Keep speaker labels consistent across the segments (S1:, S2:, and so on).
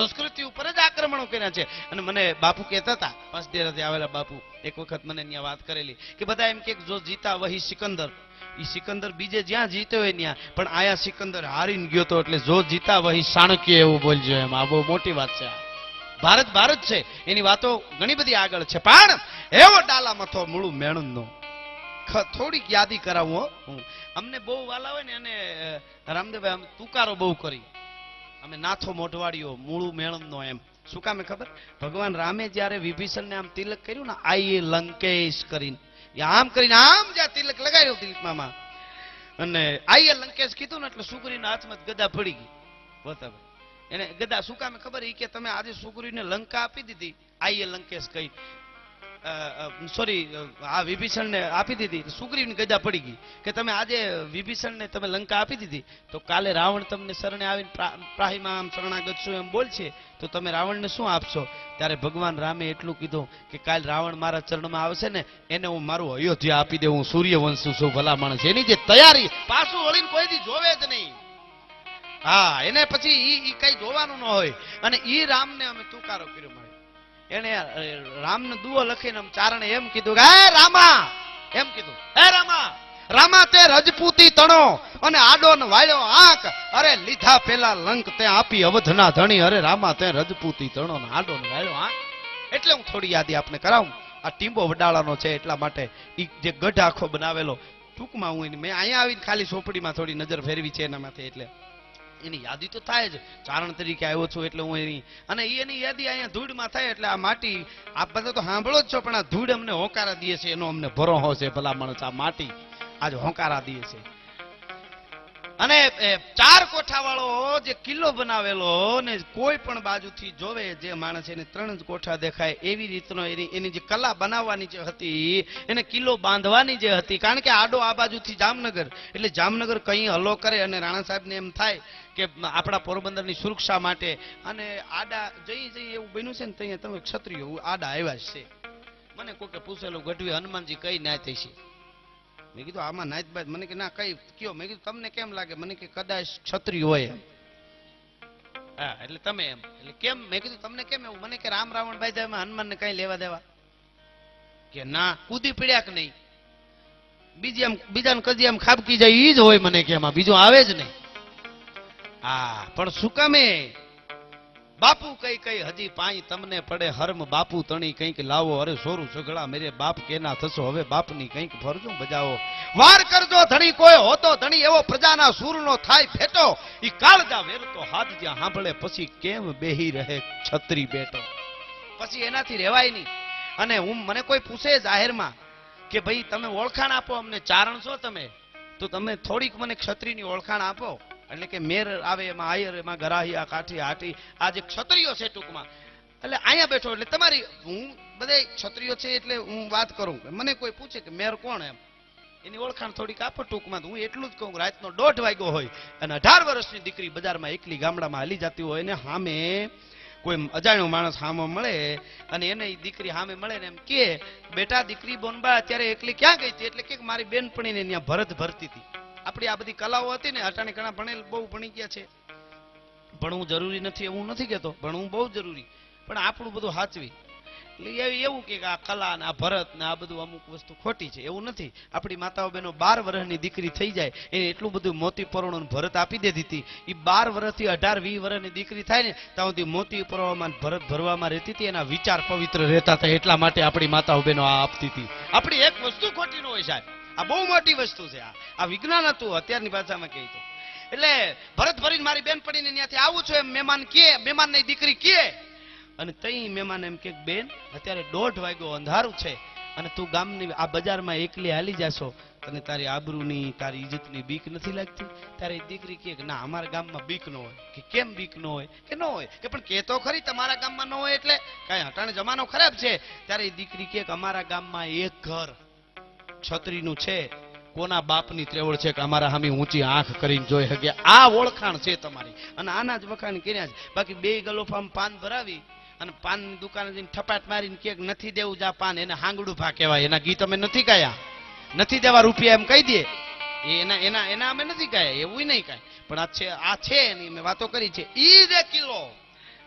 S1: સંસ્કૃતિ ઉપર જ આક્રમણો કર્યા છે. અને મને બાપુ કહેતા હતા પાંચદેરાથી આવેલા બાપુ, એક વખત મને ત્યાં વાત કરેલી, કે બધા એમ કે જો જીતા વહી સિકંદર. એ સિકંદર બીજે જ્યાં જીત્યો હોય ત્યાં, પણ આયા સિકંદર હારીને ગયો તો એટલે જો જીતા વહી ચાણક્ય એવું બોલજો એમ. આ બહુ મોટી વાત છે ભારત ભારત છે. એની વાતો ઘણી બધી આગળ છે. પણ એવો ડાલા મથો મૂળું મેણું નો. થોડીક યાદી કરાવું હો અમને બહુ વાલા હોય ને અને રામદેવભાઈ આમ તુકારો બહુ કરી. અમે નાથો મોઢવાડીઓ, મૂળું મેળમનો એમ. શું કામે ખબર? ભગવાન રામે જ્યારે વિભીષણને આમ તિલક કર્યું ને આઈએ લંકેશ કરીને. એ આમ કરીને આમ જ્યાં તિલક લગાડ્યો તિલકમાં. અને આઈએ લંકેશ કીધું ને, એટલે સુગરીના હાથમાં ગદા પડી ગઈ. બતાવે એને ગદા, શું કામે ખબર? ઈ કે તમે આજે સુગરીને લંકા આપી દીધી. આઈએ લંકેશ કઈ સોરી આ વિભીષણને આપી દીધી. સુગ્રીવની ગદા પડી ગઈ કે તમે આજે વિભીષણને તમે લંકા આપી દીધી, તો કાલે રાવણ તમને શરણે આવીને પ્રાહીમાં આમ શરણાગત છું એમ બોલશે, તો તમે રાવણને શું આપશો? ત્યારે ભગવાન રામે એટલું કીધું કે કાલ રાવણ મારા ચરણમાં આવશે ને, એને હું મારું અયોધ્યા આપી દઉં સૂર્યવંશી છું ભલા માણસ એની જે તૈયારી, પાછું વળીને કોઈ દી જોવે જ નહીં. હા, એને પછી ઈ કઈ જોવાનું ન હોય. અને ઈ રામને અમે તુકારો કર્યો મારે એને રામને દુઓ લખીને ચારણે એમ કીધું કે રામા! એમ કીધું, હે રામા! રામા તે રજપૂતી તણો અને આડો ને વાળ્યો આંખ, અરે લીધા પેલા લંક તે આપી અવધના ધણી, અરે રામા તે રજપૂતી તણો ને આડો ને વાળ્યો આંખ. એટલે હું થોડી યાદી આપને કરાવું. આ ટીંબો વડાળાનો છે એટલા માટે ઈ જે ગઢ આખો બનાવેલો, ટૂંકમાં હું મેં અહીંયા આવીને ખાલી ચોપડીમાં થોડી નજર ફેરવી છે એના માથે એટલે. એની યાદી તો થાય જ. ચારણ તરીકે આવ્યો છું એટલે હું એની અને એની યાદી અહીંયા ધૂળમાં થાય એટલે આ માટી આ બધા તો સાંભળો જ છો, પણ આ ધૂળ અમને હોકારા દે છે, એનો અમને ભરોહો છે ભલા માણસ આ માટી આજ હોકારા દે છે. અને ચાર કોઠાવાળો જે કિલ્લો બનાવેલો ને કોઈ પણ બાજુથી જોવે જે માણસ એને ત્રણ જ કોઠા દેખાય, એવી રીતનો એની એની જે કલા બનાવવાની જે હતી, એને કિલ્લો બાંધવાની જે હતી, કારણ કે આડો આ બાજુથી જામનગર, એટલે જામનગર કઈ હલો કરે અને રાણા સાહેબને એમ થાય કે આપણા પોરબંદરની સુરક્ષા માટે, અને આડા, જઈ જઈ એવું બન્યું છે ને ત્યાં તમે ક્ષત્રિયો, આડા આવ્યા છે. મને કોઈ પૂછેલું, ગઢવી હનુમાનજી કઈ ના થઈ છે મેં કીધું, આમાં નાચ બાજ. મને કે, ના, કઈ, કયો? મેં કીધું, તમને કેમ લાગે? મને કે, કદાચ છત્રી હોય એમ. હા, એટલે તમે એમ. એટલે કેમ? મેં કીધું, તમને કેમ એવું? મને કે, રામ રાવણ ભાઈ હનુમાનને કઈ લેવા દેવા. કે, ના, કૂદી પીડ્યા કે નહીં? બીજી આમ, બીજાને કદી આમ ખાબકી જાય ઈ જ હોય મને કે એમાં. બીજું આવે જ નહીં. હા, પણ શું કામે? બાપુ કઈ કઈ હજી પાઈ તમને પડે હરમ, બાપુ તણી કંઈક લાવો, અરે સોરું સગડા મેરે બાપ કેના થશો? હવે બાપની કંઈક ફરજો બજાવો. વાર કરજો, ધણી કોઈ હોતો ધણી, એવો પ્રજાના સૂરનો થાય ફેટો. ઈ કાળજા વેરતો હાથ જ્યાં સાંભળે પછી કેમ બેહી રહે છત્રી બેટો? પછી એનાથી રહેવાય નહીં. અને હું, મને કોઈ પૂછે જાહેરમાં કે ભાઈ તમે ઓળખાણ આપો અમને ચારણ છો તમે, તો તમે થોડીક મને ક્ષત્રિયની ઓળખાણ આપો. એટલે કે મેર આવે એમાં, આયર એમાં ગરાહિયા કાઠી હાટી આ જે ક્ષત્રિયો છે ટૂંકમાં. એટલે અહીંયા બેઠો, એટલે તમારી, હું બધે ક્ષત્રિયો છે એટલે હું વાત કરું. મને કોઈ પૂછે કે મેર કોણ એમ? એની ઓળખાણ થોડીક આપો ટૂંકમાં હું એટલું જ કહું, રાતનો દોઢ વાગ્યો હોય અને અઢાર વર્ષની દીકરી બજારમાં એકલી ગામડામાં હાલી જતી હોય ને સામે કોઈ અજાણ્યો માણસ સામે મળે અને એને દીકરી સામે મળે ને એમ કે, બેટા, દીકરી બોનબા અત્યારે એકલી ક્યાં ગઈ હતી? એટલે કે મારી બેનપણીને ત્યાં ભરત ભરતી હતી. આપણી આ બધી કલાઓ હતી ને, અટાણે ઘણા ભણેલ બહુ ભણી ગયા છે. ભણવું જરૂરી નથી, એવું નથી કહેતો ભણવું બહુ જરૂરી. પણ આપણું બધું હાચવી. એટલે એવું કે આ કલા ને આ ભરત ને આ બધું અમુક વસ્તુ ખોટી છે, એવું નથી. આપણી માતાઓ બહેનો બાર વર્ષની દીકરી થઈ જાય, એને એટલું બધું મોતી પરોણું ભરત આપી દીધી હતી. એ બાર વર્ષથી અઢાર, વીસ વર્ષની દીકરી થાય ને, ત્યાં સુધી મોતી પરોવામાં ભરત ભરવામાં રહેતી હતી, એના વિચાર પવિત્ર રહેતા હતા, એટલા માટે આપણી માતાઓ બહેનો આ આપતી હતી. આપણી એક વસ્તુ ખોટી ન હોય સાહેબ. આ બહુ મોટી વસ્તુ છે આ. આ વિજ્ઞાન હતું, અત્યારની ભાષામાં કહે તો. એટલે ભરત ભરીને મારી બેન પડીને ત્યાંથી આવું છું એમ મહેમાન કે મહેમાનની દીકરી કે. અને તઈ મહેમાન એમ કે બેન, અત્યારે દોઢ વાગ્યો, અંધારું છે. અને તું ગામની, આ બજારમાં એકલી હાલી જાશો. તને તારી આબરૂની, તારી ઇજ્જતની બીક નથી લાગતી? ત્યારે દીકરી કે ના, અમારા ગામમાં બીક ન હોય. કે કેમ બીક ન હોય? કે ન હોય? કે પણ કે તો ખરી તમારા ગામમાં ન હોય એટલે? કાંઈ હટાણે જમાનો ખરાબ છે. ત્યારે દીકરી કે, અમારા ગામમાં એક ઘર. છત્રીનું છે. કોના બાપની ત્રેવડ છે કે અમારા હામી ઊંચી આંખ કરીને જોઈ શકે? આ ઓળખાણ છે તમારી. અને આના જ વખાણ કર્યા છે. બાકી બે ગલોફામ પાન ભરાવી અને પાનની દુકાને જઈને ઠપાટ મારીને કે નથી દેવું જા પાન. એને હાંગડું ભા કહેવાય. એના ગીત અમે નથી ગાયા. નથી દેવા રૂપિયા એમ કહી દે. એના એના એના અમે નથી ગાયા. એવું નહીં કાંઈ. પણ આ છે આ છે એની મેં વાતો કરી છે. ઈ દે કિલ્લો.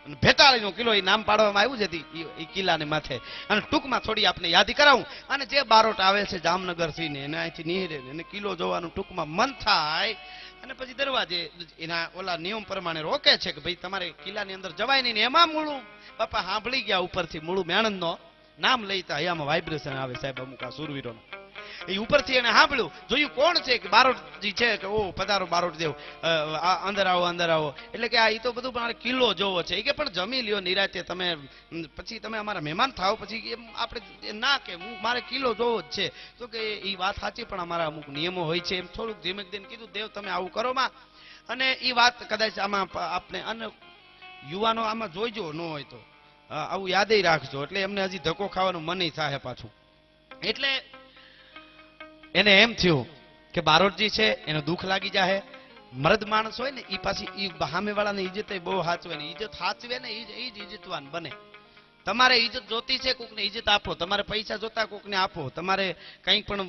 S1: અને ભેટાળીનો કિલ્લો એ નામ પાડવામાં આવ્યું છે એ કિલ્લાને માથે. અને ટૂંકમાં થોડી આપને યાદ કરાવું. અને જે બારોટ આવે છે જામનગરથી ને એને અહીંથી નીહરે એને કિલ્લો જોવાનું ટૂંકમાં મન થાય. અને પછી દરવાજે એના ઓલા નિયમ પ્રમાણે રોકે છે કે ભાઈ તમારે કિલ્લાની અંદર જવાય નહીં ને એમાં મૂળું. બાપા સાંભળી ગયા ઉપરથી મૂળું મેણંદનો. નામ લઈતા અહીંયામાં વાઇબ્રેશન આવે સાહેબ અમુક આ સુરવીરોનો. એ ઉપરથી એને સાંભળ્યું જોયું કોણ છે કે બારોટજી છે કે, ઓ, પધારો બારોટ દેવ અંદર આવો અંદર આવો. એટલે કે આ એ તો બધું મારે કિલ્લો જોવો છે. એ કે પણ જમી લ્યો નિરાતે, તમે પછી તમે અમારા મહેમાન થાવ પછી એમ આપણે ના કે, હું મારે કિલ્લો જોવો જ છે. તો કે એ વાત સાચી, પણ અમારા અમુક નિયમો હોય છે. એમ થોડુંક ધીમે ધીમે કીધું, દેવ, તમે આવું કરો માં. અને એ વાત કદાચ આમાં આપણે અને યુવાનો આમાં જોઈજો ન હોય તો. આવું યાદેય રાખજો. એટલે એમને હજી ધક્કો ખાવાનું મન થાય પાછું. એટલે એને એમ થયું કે બારોટજી છે, એનો દુઃખ લાગી જાહે. મર્દ માણસ હોય ને એ પાછી એ સામે વાળાની ઇજ્જત બહુ સાચવે ને ઇજ્જત સાચવે ને એ જ ઇજ્જતવાન બને. તમારે ઇજ્જત જોતી છે, કોકને ઇજ્જત આપો. તમારે પૈસા જોતા કોકને આપો. તમારે કંઈક પણ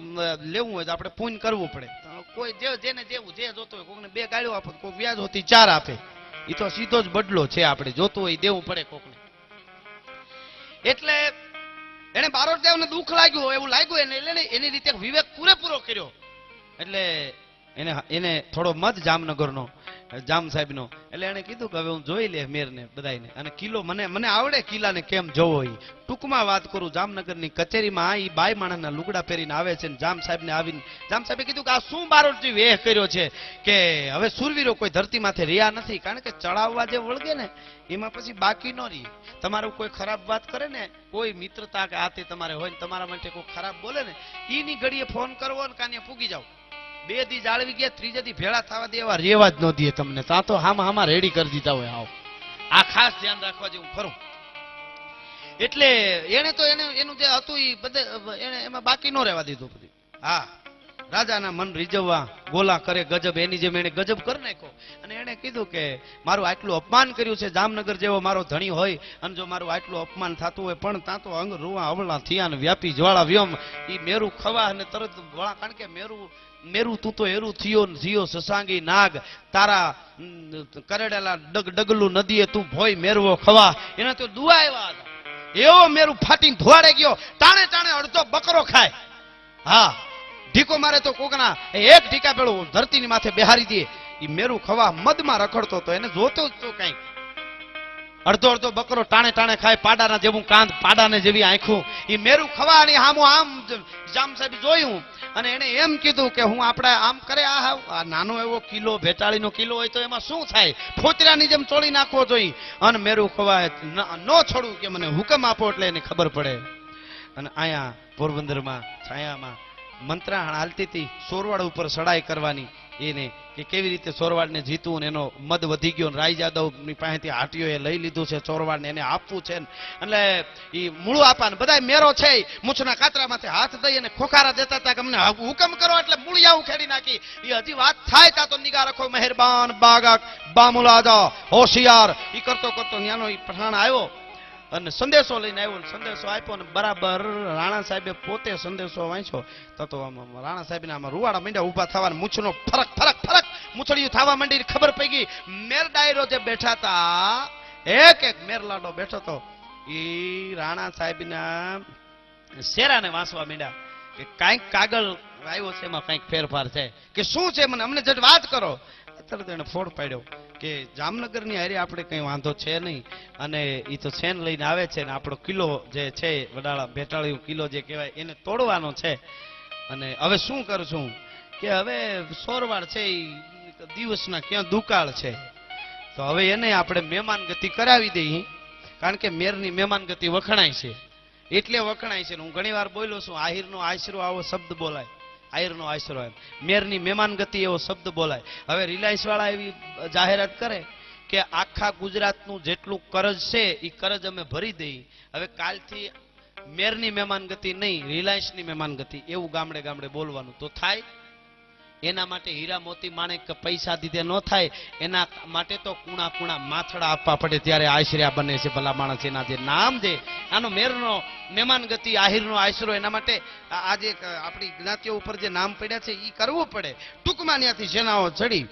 S1: લેવું હોય તો આપણે પૂન કરવું પડે. કોઈ જે, જેને જેવું, જે જોતું હોય, કોકને બે ગાળ્યો આપો કોઈક વ્યાજ હોતી ચાર આપે. એ તો સીધો જ બદલો છે આપણે. જોતું હોય દેવું પડે કોકને. એટલે એને બારોટદેવને દુઃખ લાગ્યું એવું લાગ્યું એને, એટલે એની રીતે વિવેક પૂરેપૂરો કર્યો. એટલે એને એને થોડો મત જામનગરનો જામ સાહેબનો. એટલે એને કીધું કે હવે હું જોઈ લે મેરને બધાયને. અને કિલ્લો મને મને આવડે કિલ્લાને કેમ જોવો એ ટૂંકમાં વાત કરું, જામનગરની કચેરીમાં આ એ બાય માણસના લુગડા પહેરીને આવે છે ને જામ સાહેબને આવીને જામ સાહેબે કીધું કે આ શું બારોટજી વેહ કર્યો છે કે હવે સુરવીરો કોઈ ધરતી માથે રહ્યા નથી? કારણ કે ચડાવવા જે વળગે ને, એમાં પછી બાકી ન રહી. તમારું કોઈ ખરાબ વાત કરે ને, કોઈ મિત્રતા કે આ તે તમારે હોય ને તમારા માટે કોઈ ખરાબ બોલે ને એની ઘડીએ ફોન કરવો ને કાને પૂગી જાવ બે દી જાળવી ગયા ત્રીજે દી ભેળા થવા દે એવા રેવા જ ન દે તમને. ત્યાં તો હામાં હામાં રેડી કરી દીધા હોય, આવો. આ ખાસ ધ્યાન રાખવા જેવું ખરું એટલે એને તો એને, એનું જે હતું એ બધે, એને એમાં બાકી ન રહેવા દીધું બધું. હા. રાજાના મન રીઝવવા ગોલા કરે, ગજબ, એની જેમ એને ગજબ કરી નાખ્યો. અને એને કીધું કે, મારું આટલું અપમાન કર્યું છે, જામનગર જેવો મારો ધણી હોય, અને જો મારું આટલું અપમાન થતું હોય, પણ ત્યાં તો અંગ રૂવા અવળા થયા ને વ્યાપી જ્વાળા વ્યમ. એ મેરું ખવા અને તરત વળા કારણ કે મેરું મેરું તું તો એરું થયો થયો સસાંગી નાગ. તારા કરેડેલા ડગ, ડગલું નદીએ તું ભોય મેરવો ખવા. એને તો દુઆ આવ્યા એવો મેરું ફાટીને ધોવાડે ગયો. ટાણે ટાણે અડધો બકરો ખાય. હા. ઢીકો મારે તો કોકના એક ઢીકા પેલું ધરતીની માથે બેહારી દે. એ મેરું ખવા મદમાં રખડતો હતો એને જોતો જ તો કઈ. અડધો અડધો બકરો ટાણે ટાણે ખાય, પાડાના જેવું કાંદ, પાડાને જેવી આંખું. એ મેરું ખવાની આમ જ જામ સાહેબ જોયું. અને એને એમ કીધું કે હું આપણે આમ કરે, આ આ નાનો એવો કિલો, ભેટાળીનો કિલો હોય તો એમાં શું થાય? ફોતરાની જેમ ચોળી નાખવો જોઈએ. અને મેરું ખવાય ન છોડું કે મને હુકમ આપો એટલે એને ખબર પડે. અને અહીંયા પોરબંદરમાં, છાયામાં મંત્રાહણ હાલતી હતી, સોરવાડ ઉપર સડાઈ કરવાની. એને કે કેવી રીતે સોરવાડને જીતવું ને એનો મદ વધી ગયો રાય જાદવની પાસેથી હાટીઓ એ લઈ લીધું છે સોરવાડને, એને આપવું છે એટલે એ મૂળું આપવાનું બધા મેરો છે મૂછના કાતરામાંથી હાથ દઈ અને ખોખારા દેતા હતા કે અમને હુકમ કરો એટલે મૂળિયા ઉખેડી નાખી. એ હજી વાત થાય તા તો નિગા રાખો, મહેરબાન બાગક, બામુલાદા, હોશિયાર. એ કરતો કરતો ત્યાંનો એ પઠાણ આવ્યો. અને સંદેશો લઈને આવ્યો ને સંદેશો આપ્યો ને બરાબર રાણા સાહેબે પોતે સંદેશો વાંચ્યો. તો તો રાણા સાહેબ આમાં રૂવાડા માંડ્યા ઊભા થવાનું મૂછનો ફરક ફરક ફરક મૂછડિયું થવા માંડી ખબર પડી ગઈ. મેર ડાયરો જે બેઠા હતા એક એક મેર લાડો બેઠો તો, ઈ રાણા સાહેબના શેરાને વાંચવા માંડ્યા કે કાંઈક કાગળ આવ્યો છે, એમાં કંઈક ફેરફાર છે. કે શું છે, મને અમને જટ વાત કરો. તરત એને ફોડ પાડ્યો. કે જામનગરની હારે આપણે કંઈ વાંધો છે નહીં. અને એ તો છેન લઈને આવે છે ને આપણો કિલ્લો જે છે, વડાળા ભેટાળિયું કિલ્લો જે કહેવાય, એને તોડવાનો છે. અને હવે શું કરશું કે હવે સોરવાડ છે એ દિવસના ક્યાં દુકાળ છે. તો હવે એને આપણે મહેમાન ગતિ કરાવી દઈએ. કારણ કે મેરની મહેમાન ગતિ વખણાય છે. એટલે વખણાય છે હું ઘણી વાર બોલ્યો છું, આહિરનો આશરો આવો શબ્દ બોલાય. આહિરનો આશરો એમ. મેરની મહેમાન ગતિ એવો શબ્દ બોલાય. હવે રિલાયન્સ વાળા એવી જાહેરાત કરે કે આખા ગુજરાતનું જેટલું કરજ છે એ કરજ અમે ભરી દઈ. હવે કાલથી મેરની મહેમાન ગતિ નહીં, રિલાયન્સની મહેમાન ગતિ. એવું ગામડે ગામડે બોલવાનું. તો થાય એના માટે હીરા મોતી માણેક પૈસા દીધે ન થાય, એના માટે તો કુણા કુણા માથડા આપવા પડે ત્યારે આશર્યા બને છે ભલા માણસ, એના જે નામ છે, આનો મેરનો મહેમાન ગતિ, આહિરનો આશરો, એના માટે આ આપણી જ્ઞાતિઓ ઉપર જે નામ પડ્યા છે એ કરવું પડે. ટૂંકમાં ત્યાંથી સેનાઓ ચડી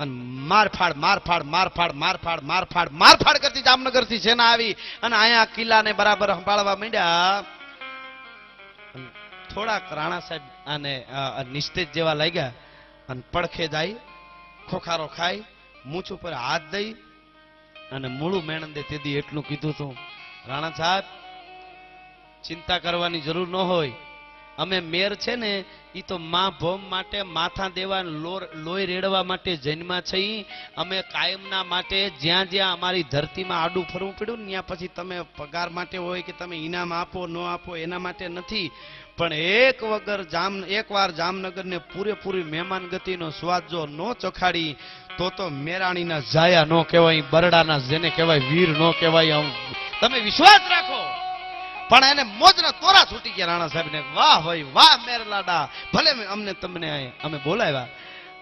S1: અને મારફાડ મારફાડ મારફાડ મારફાડ મારફાડ મારફાડ કરતી જામનગરથી સેના આવી અને અહીંયા કિલ્લાને બરાબર સંભાળવા માંડ્યા. થોડાક રાણા સાહેબ અને નિસ્તેજ જેવા લાગ્યા. અને પડખે જાય, ખોખારો ખાય, મૂછ ઉપર હાથ દઈ અને મૂળું મેણંદે તેદી એટલું કીધું હતું, રાણા સાહેબ, ચિંતા કરવાની જરૂર ન હોય અમે મેર છે ને એ તો મા ભોમ માટે માથા દેવા લોહી રેડવા માટે જન્મા છે. અમે કાયમના માટે જ્યાં જ્યાં અમારી ધરતીમાં આડું ફરવું પડ્યું ત્યાં પછી તમે પગાર માટે હોય કે તમે ઇનામ આપો, ન આપો, એના માટે નથી પણ એક વગર જામ એકવાર જામનગરને પૂરેપૂરી મહેમાન ગતિનો સ્વાદ જો ન ચખાડી, તો તો મેરાણીના જાયા ન કહેવાય, બરડાના જેને કહેવાય, વીર ન કહેવાય. તમે વિશ્વાસ રાખો. પણ એને મોજના તોરા છૂટી ગયા રાણા સાહેબને. વાહ ભાઈ વાહ મેરલાડા. ભલે અમને તમને અમે બોલાવ્યા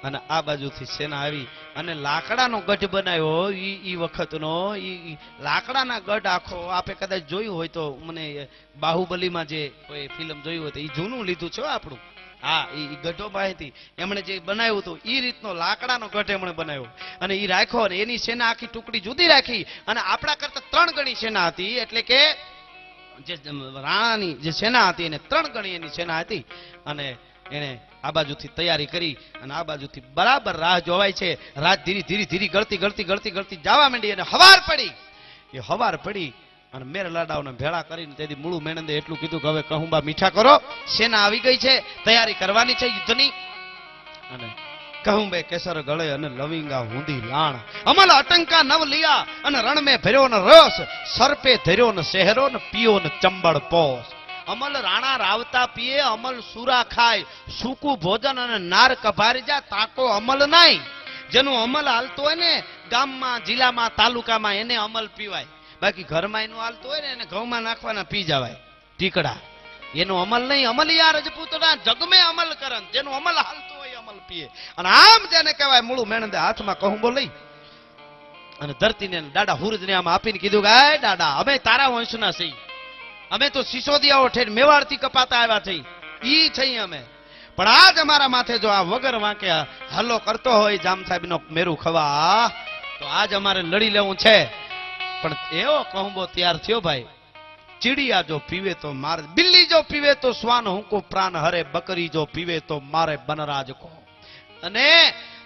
S1: અને આ બાજુથી સેના આવી અને લાકડાનો ગઢ બનાવ્યો. ઈ વખતનો, ઈ લાકડાના ગઢ આખો આપે કદાચ જોયું હોય તો મને બાહુબલીમાં જે કોઈ ફિલ્મ જોયું હોય તો ઈ જૂનું લીધું છે આપણું. હા, ઈ ગઢો માહિતી એમણે જે બનાવ્યું હતું, ઈ રીતનો લાકડાનો ગઢ એમણે બનાવ્યો. અને ઈ રાખ્યો અને એની સેના આખી ટુકડી જુદી રાખી અને આપણા કરતા ત્રણ ગણી સેના હતી. એટલે કે જે રાણાની જે સેના હતી એને ત્રણ ગણી એની સેના હતી. અને એને આ બાજુથી તૈયારી કરી અને આ બાજુથી બરાબર રાહ જોવાય છે. રાત ધીરી ધીરી ધીરી ગળતી ગળતી ગળતી ગળતી જવા માંડી અને હવાર પડી. એ હવાર પડી અને મેર લાડાઓને ભેળા કરીને તેથી મૂળું મેણંદે એટલું કીધું કે હવે કહુંબા મીઠા કરો. સેના આવી ગઈ છે. તૈયારી કરવાની છે યુદ્ધની. અને કહું બે કેસર ગળે અને લવિંગા હુંદી લાણ. અમલ અટંકા નવ લિયા અને રણમે ભર્યો ને રસ. સર્પે ધર્યો ને શહેરો ને પીયો ને ચંબળ પોસ. અમલ રાણા રાવતા પીએ, અમલ સુરા ખાય, સૂકું ભોજન અને નાર કભારી જા, તાકો અમલ નહીં જેનું અમલ હાલતું હોય ને, ગામમાં, જિલ્લામાં, તાલુકામાં એને અમલ પીવાય. બાકી ઘરમાં એનું હાલતું હોય ને, એને ઘઉંમાં નાખવાના પી જવાય. ટીકડા. એનો અમલ નહીં, અમલિયા રજપૂતના જગમે અમલ કરન. જેનું અમલ હાલતું હોય અમલ પીએ. અને આમ જેને કહેવાય, મૂળું મેણંદે હાથમાં કહુંબો લઈ અને ધરતીને દાડા હુરજને આમ આપીને કીધું કે દાડા, અમે તારા વંશના છીએ. અમે તો સિસોદિયાઓ ઠેર મેવાડથી કપાતા આવ્યા છે ઈ છે અમે. પણ આજ અમારા માથે જો આ વગર વાંકે હલ્લો કરતો હોય જામ સાહેબ નો મેરું ખવા, તો આજ અમારે લડી લેવું છે. પણ એવો કહુંબો તૈયાર થયો ભાઈ, ચીડિયા જો પીવે તો મારે, બિલ્લી જો પીવે તો શ્વાન હુંકો પ્રાણ હરે, બકરી જો પીવે તો મારે બનરાજ કો. અને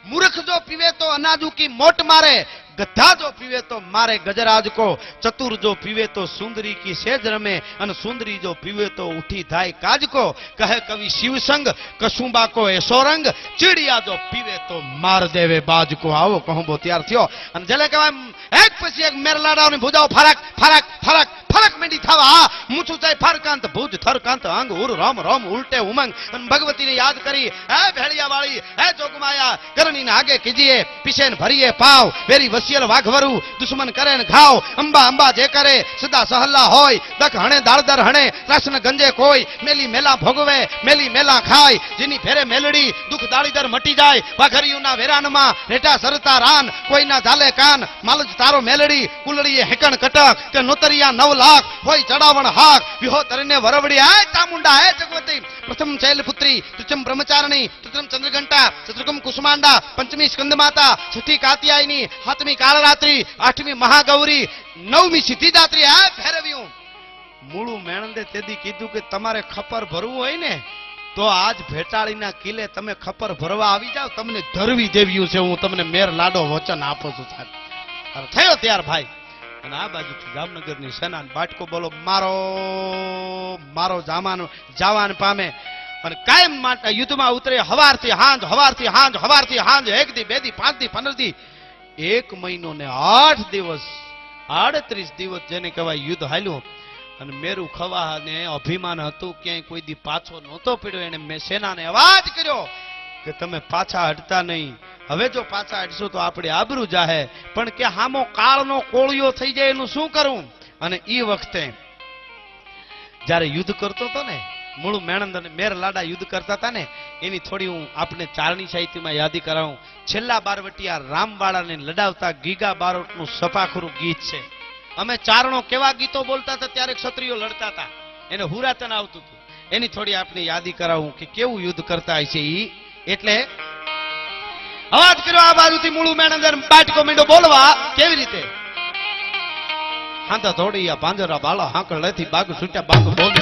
S1: મૂર્ખ જો પીવે તો અનાજુ કી મોટ મારે ગધા જો પીવે તો મારે ગજરાજ કો, ચતુર જો પીવે તો સુંદરી કી સેજ રમે, અને સુંદરી જો પીવે તો ઉઠી થાય કાજ કો. કહે કવિ શિવસંગ કસુંબા કો એસો રંગ, ચીડિયા જો પીવે તો માર દેવે બાજ કો. આવો કહુંબો તૈયાર થયો. અને જેને કહેવાય એક પછી એક મેરલાડાઓની ભૂજાઓ, ફરક ફરક ફરક ફરક મેંડી થવા. આ મૂછું થાય ફરકાંત, ભુજ થરકાંત, અંગ ઉર રમ રમ ઉલટે ઉમંગ. અને ભગવતીને યાદ કરી, હે ભેળિયા વાળી હે જોગમાયા કરણીને આગે કીજીએ પીછે ભરીએ પાવ, વેરી વસિયલ વાઘવરું, દુશ્મન કરે ને ઘાવ, અંબા અંબા જે કરે, સદા સહલ્લા હોય, દખ હણે, દાળદર હણે રાસન ગંજે કોઈ, મેલી મેલા ભોગવે, મેલી મેલા ખાય, જેની ફેરે મેલડી, દુઃખ દાળીદર મટી જાય વાઘરિયુના વેરાનમાં રેટા સરતા રાન, કોઈના ઝાલે કાન માલજ તારો મેલડી, કુલડીએ હેકણ કટક, કે નોતરિયા નવ લાખ, હોય ચડાવણ હાક વિહો તરીને વરવડી, આય ચામુંડા હે જગવતી, પ્રથમ શૈલપુત્રી તૃતીયમ બ્રહ્મચારણી તૃતીયમ ચંદ્રઘંટા ચતુર્કમ કુસુમાંડા પંચમી સ્કંદ માતા છઠ્ઠી કાત્યાયની સાતમી કાળરાત્રી, આઠમી મહાગૌરી, નવમી સિદ્ધિદાત્રી, આ ફેરવ્યું મૂળું મેણંદે તેથી કીધું કે તમારે ખપર ભરવું હોય ને, તો આજ ભેટાળીના કિલ્લે તમે ખપર ભરવા આવી જાવ તમને ધરવી દેવ્યું છે, હું તમને મેર લાડો વચન આપું છું, સાહેબ. થયો ત્યાર ભાઈ. અને આ બાજુથી જામનગરની સેના બાટકો બોલો, મારો મારો જામાન, જાવાન પામે. અને કાયમ માટે યુદ્ધમાં ઉતરે, હવારથી હાંજ હવારથી હાંજ હવારથી હાંજ, એક દી, બે દી, પાંચ દી, પંદર દી. એક મહિનો ને આઠ દિવસ, આડત્રીસ દિવસ જેને કહેવાય યુદ્ધ હાલ્યું અને મેરું ખવા ને અભિમાન હતું, ક્યાંય કોઈ દી પાછો નહોતો પડ્યો. એને મેં સેનાને અવાજ કર્યો કે તમે પાછા હટતા નહીં. હવે જો પાછા હટશો તો આપણે આબરૂ જાહે. પણ કે હામો કાળનો કોળિયો થઈ જાય એનું શું કરવું અને એ વખતે જ્યારે યુદ્ધ કરતો હતો ને મૂળ મેણંદ અને મેર લાડા યુદ્ધ કરતા હતા ને, એની થોડી હું આપને ચારણી સાહિત્યમાં યાદી કરાવું. છેલ્લા બારવટીયા રામવાળાને લડાવતા ગીગા બારોટનું સફાખરું ગીત છે. અમે ચારણો કેવા ગીતો બોલતા હતા ત્યારે ક્ષત્રિયો લડતા હતા. એને હુરાતન આવતું હતું. એની થોડી આપને યાદી કરાવું કે કેવું યુદ્ધ કરતા છે ઈ. એટલે અવાજ કર્યો આ બાજુથી મૂળું મેણંદર બાટકો મીંડો બોલવા. કેવી રીતે? હાંતા થોડી આ પાંજરા બાળા હાંકળ લેથી બાગ છૂટ્યા બાગ બોલ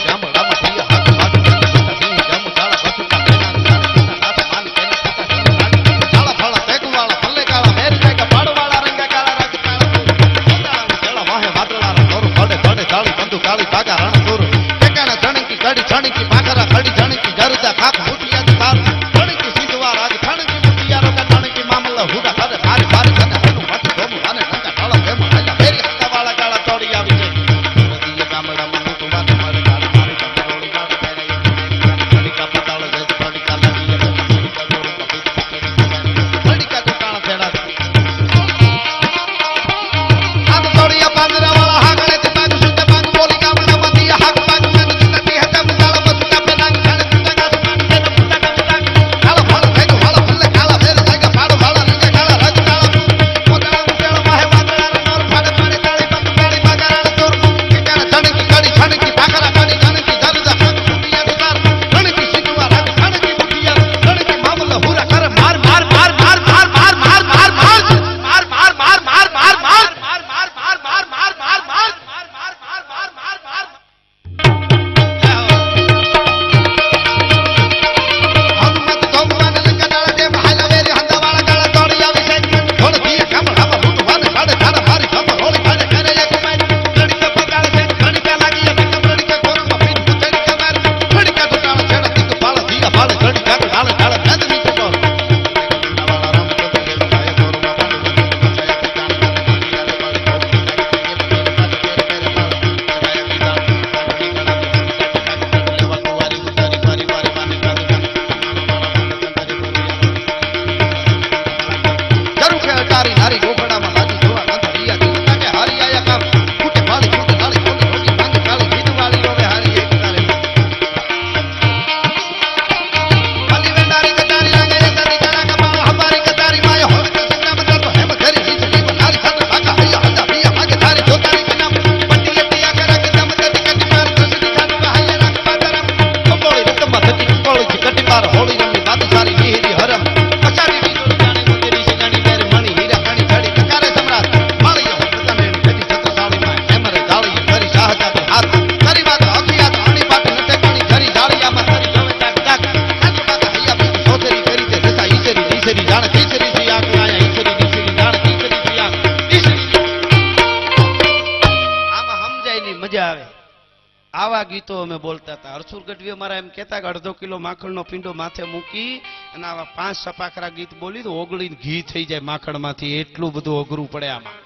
S1: બોલતા હતા. હરસુર ગઢવી અમારા એમ કહેતા કે અડધો કિલો માખણનો પીંડો માથે મૂકી અને આવા પાંચ સપાખરા ગીત બોલી તો ઓગળીને ઘી થઈ જાય માખણમાંથી. એટલું બધું ઓઘરું પડે આમાં.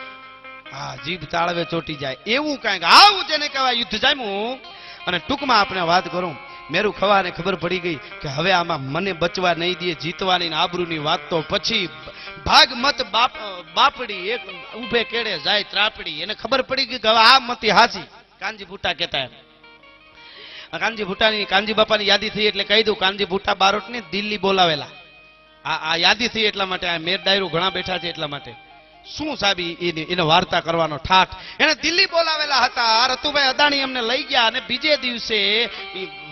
S1: હા જીભ તાળવે ચોટી જાય. એવું કાંઈક આવું જેને કહેવાય યુદ્ધ જામ્યું. અને ટૂંકમાં આપણે વાત કરું. મેરું ખવાને ખબર પડી ગઈ કે હવે આમાં મને બચવા નહીં દે, જીતવાની આબરૂની વાત તો પછી ભાગ મત બાપ, બાપડી એક ઊભે કેડે જાય, ત્રાપડી. એને ખબર પડી ગઈ કે હવે આ મતી હાજી. કાનજી ભૂટા કહેતા એમ. કાનજી ભૂટાની, કાનજી બાપાની યાદી થઈ એટલે કહી દઉં, કાનજી ભૂટા બારોટને દિલ્હી બોલાવેલા. આ આ યાદી થઈ એટલા માટે, આ મેર ડાયરો ઘણા બેઠા છે એટલા માટે. શું સાબી એની એને વાર્તા કરવાનો ઠાઠ? એને દિલ્હી બોલાવેલા હતા. રતુભાઈ અદાણી એમને લઈ ગયા અને બીજે દિવસે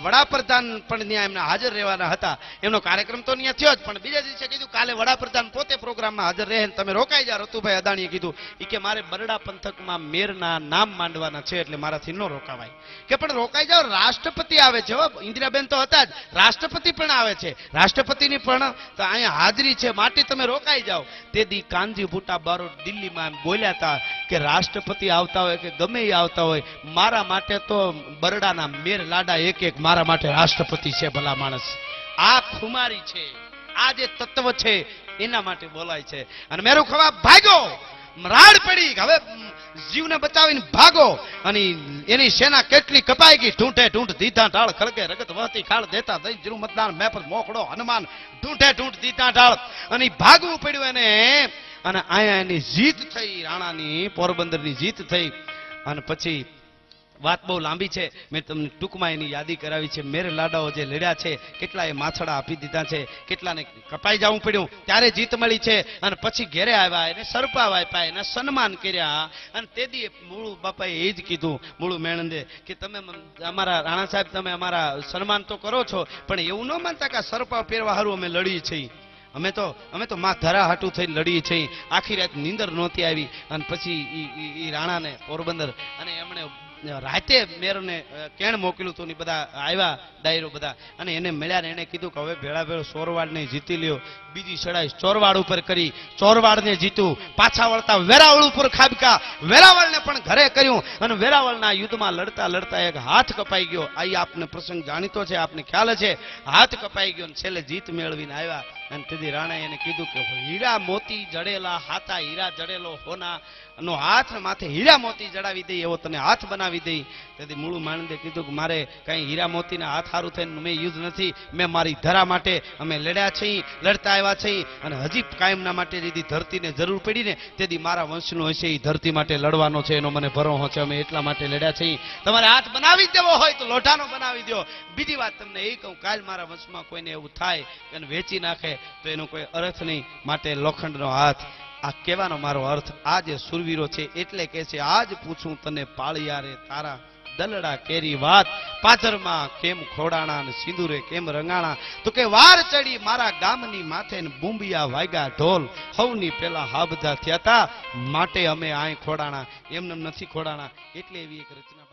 S1: વડાપ્રધાન પણ ત્યાં એમને હાજર રહેવાના હતા. એમનો કાર્યક્રમ તો ત્યાં થયો જ, પણ બીજા દિવસે કીધું, કાલે વડાપ્રધાન પોતે પ્રોગ્રામમાં હાજર રહે તમે રોકાઈ જા રતુભાઈ અદાણીએ કીધું એ કે મારે બરડા પંથકમાં મેરના નામ માંડવાના છે, એટલે મારાથી ન રોકાવાય. કે પણ રોકાઈ જાઓ, રાષ્ટ્રપતિ આવે છે ઇન્દિરાબેન તો હતા જ. રાષ્ટ્રપતિ પણ આવે છે. રાષ્ટ્રપતિની પણ અહીંયા હાજરી છે, માટે તમે રોકાઈ જાઓ. તે દી કાનજી ભૂટા બારોટ દિલ્હીમાં એમ બોલ્યા હતા કે રાષ્ટ્રપતિ આવતા હોય કે ગમે એ આવતા હોય, મારા માટે તો બરડાના મેર લાડા એક એક મારા માટે રાષ્ટ્રપતિ છે ભલા માણસ. આ ખુમારી છે. આ જે તત્વ છે, એના માટે બોલાય છે. અને મેરું ખવા ભાગ્યો. રાડ પડી. હવે જીવને બચાવીને ભાગો. અને એની સેના કેટલી કપાઈ ગઈ. ઢૂંઢે ઢૂંઢ દીધા ઢાળ ખળગે રગત વહતી ખાળ દેતા દઈ જીરું મતદાન. મેપર મોકળો હનુમાન. ઢૂંઢે ઢૂંઢ દીધા ઢાળ. અને ભાગવું પડ્યું એને. અને અહીંયા એની જીત થઈ. રાણાની પોરબંદરની જીત થઈ. અને પછી વાત બહુ લાંબી છે. મેં તમને ટૂંકમાં એની યાદી કરાવી છે. મેર લાડાઓ જે લડ્યા છે કેટલા એ માછડા આપી દીધા છે, કેટલાને કપાઈ જવું પડ્યું, ત્યારે જીત મળી છે. અને પછી ઘેરે આવ્યા, એને સરપાવ આપ્યા, એને સન્માન કર્યા. અને તે દી મૂળું બાપાએ એ જ કીધું, મૂળું મેણંદે, કે તમે અમારા રાણા સાહેબ, તમે અમારા સન્માન તો કરો છો, પણ એવું ન માનતા કે સરપાવ પહેરવા હારું અમે લડીએ છીએ. અમે તો અમે તો માં ધરા હાટું થઈને લડીએ છીએ. આખી રાત નીંદર નહોતી આવી. અને પછી ઈ રાણાને પોરબંદર, અને એમણે રાતે મેરને કેણ મોકલ્યું હતું ને બધા આવ્યા ડાયરો બધા. અને એને મળ્યા ને એને કીધું કે હવે ભેળા ભેળો ચોરવાડને જીતી લ્યો. બીજી ચડાઈ ચોરવાડ ઉપર કરી. ચોરવાડને જીતું. પાછા વળતા વેરાવળ ઉપર ખાબકા. વેરાવળને પણ ઘરે કર્યું. અને વેરાવળના યુદ્ધમાં લડતા લડતા એક હાથ કપાઈ ગયો. આ આપને પ્રસંગ જાણીતો છે, આપને ખ્યાલ છે. હાથ કપાઈ ગયો અને છેલ્લે જીત મેળવીને આવ્યા અને તેથી રાણાએ એને કીધું કે હીરા મોતી જડેલા, હાથા હીરા જડેલો હોના નો હાથ માથે હીરા મોતી જડાવી દઈ એવો તને હાથ બનાવી દઈ તેથી મૂળું માણંદે કીધું કે મારે કઈ હીરા મોતીના હાથ સારું થઈને મેં યુદ્ધ નથી. મેં મારી ધરા માટે અમે લડ્યા છીએ, લડતા આવ્યા છીએ. અને હજી કાયમના માટે જેથી ધરતીને જરૂર પડી ને તેથી મારા વંશનો હશે એ ધરતી માટે લડવાનો છે, એનો મને ભરો છે. અમે એટલા માટે લડ્યા છીએ. તમારે હાથ બનાવી દેવો હોય તો લોઢાનો બનાવી દો બીજી વાત તમને એ કહું, કાલ મારા વંશમાં કોઈને એવું થાય કે વેચી નાખે તો એનો કોઈ અર્થ નહીં. માટે લોખંડનો હાથ. આ કહેવાનો મારો અર્થ, આ જે સુરવીરો છે, એટલે કે છે, આજ પૂછું તને પાળિયારે તારા દલડા કેરી વાત. પાથરમાં કેમ ખોડાણા ને સિંદુરે કેમ રંગાણા? તો કે વાર ચડી મારા ગામની માથે ને બુંબિયા વાગ્યા ઢોલ. હવની પેલા હાબધા થયા તા માટે અમે આય ખોડાણા. એમને નથી ખોડાણા. એટલે એવી એક રચના